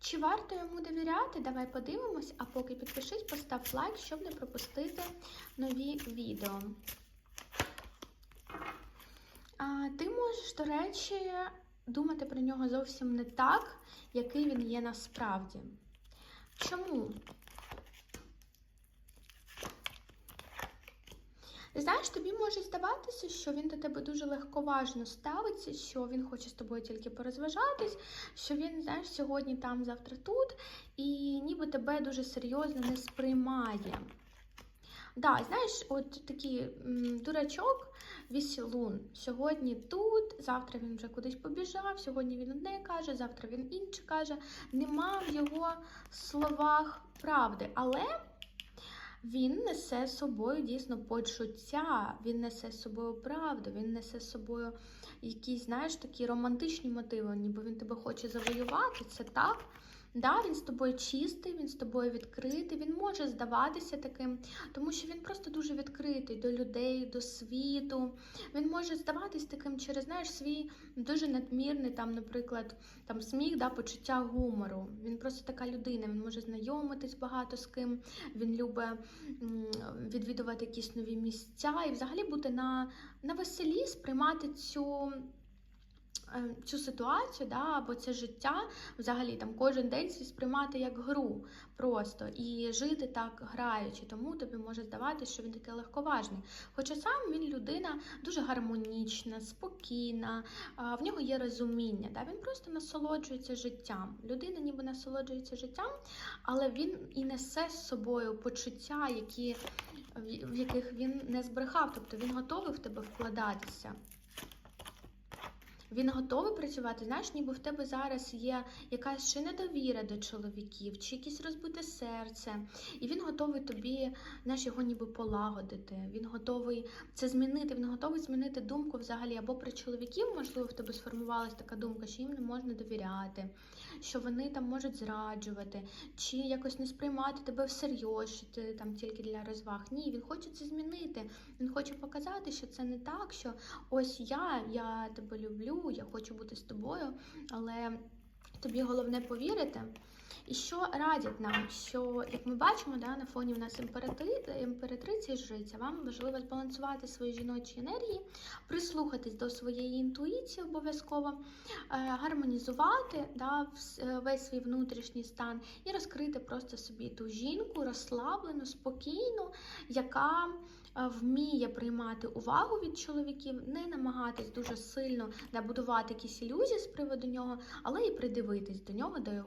Чи варто йому довіряти? Давай подивимось, а поки підпишись, постав лайк, щоб не пропустити нові відео. А, ти можеш, до речі, думати про нього зовсім не так, який він є насправді. Чому? Знаєш, тобі може здаватися, що він до тебе дуже легковажно ставиться, що він хоче з тобою тільки порозважатись, що він, знаєш, сьогодні там, завтра тут, і ніби тебе дуже серйозно не сприймає. Да, знаєш, от такий дурачок, вісілун. Сьогодні тут, завтра він вже кудись побіжав, сьогодні він одне каже, завтра він інше каже. Нема в його словах правди. Але він несе з собою дійсно почуття, він несе з собою правду, він несе з собою якісь, знаєш, такі романтичні мотиви, ніби він тебе хоче завоювати, це так. Да, він з тобою чистий, він з тобою відкритий, він може здаватися таким, тому що він просто дуже відкритий до людей, до світу. Він може здаватись таким через знаєш, свій дуже надмірний, там, наприклад, там сміх, да, почуття гумору. Він просто така людина, він може знайомитись багато з ким, він любить відвідувати якісь нові місця і взагалі бути на, на веселі, сприймати цю. Е, Цю ситуацію, да, або це життя, взагалі там кожен день сприймати як гру просто і жити так граючи. Тому тобі може здаватися, що він такий легковажний. Хоча сам він людина дуже гармонічна, спокійна, в нього є розуміння. Да? Він просто насолоджується життям. Людина ніби насолоджується життям, але він і несе з собою почуття, які, в в яких він не збрехав. Тобто він готовий в тебе вкладатися. Він готовий працювати, знаєш, ніби в тебе зараз є якась чи недовіра до чоловіків, чи якесь розбите серце, і він готовий тобі, знаєш, його ніби полагодити. Він готовий це змінити, він готовий змінити думку взагалі або про чоловіків, можливо, в тебе сформувалася така думка, що їм не можна довіряти, що вони там можуть зраджувати, чи якось не сприймати тебе всерйоз, що ти там тільки для розваг. Ні, він хоче це змінити. Він хоче показати, що це не так, що ось я, я тебе люблю я хочу бути з тобою, але тобі головне повірити. І що радять нам, що, як ми бачимо, да, на фоні в нас імператри... імператриця жриця, вам важливо збалансувати свої жіночі енергії, прислухатись до своєї інтуїції обов'язково, е, гармонізувати да, весь свій внутрішній стан і розкрити просто собі ту жінку розслаблену, спокійну, яка е, вміє приймати увагу від чоловіків, не намагатись дуже сильно да, будувати якісь ілюзії з приводу нього, але і придивитись до нього, до.